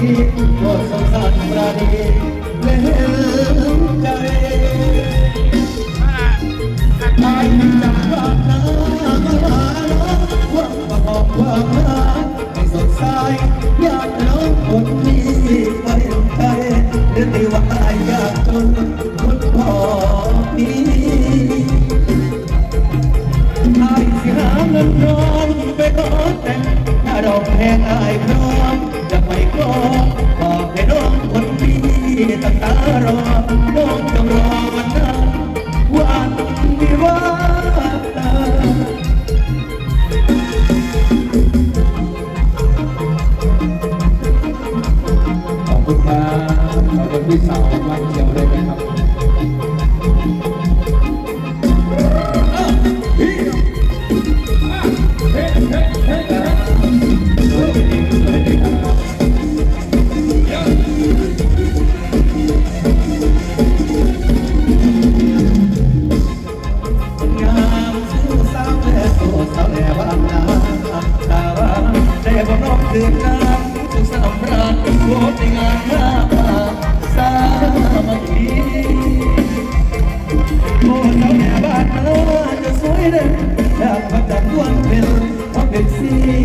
ผู้คนสงสารปราณี สาวแหล่ว่าอันดานได้บ่นองเดือนกลางจุดสนามราชโคตรงานหน้าป่สามีโอ้สาวแหล่บ้านจะสวยเด่นแล้วพักจาดวงเพลินพักเป็นสี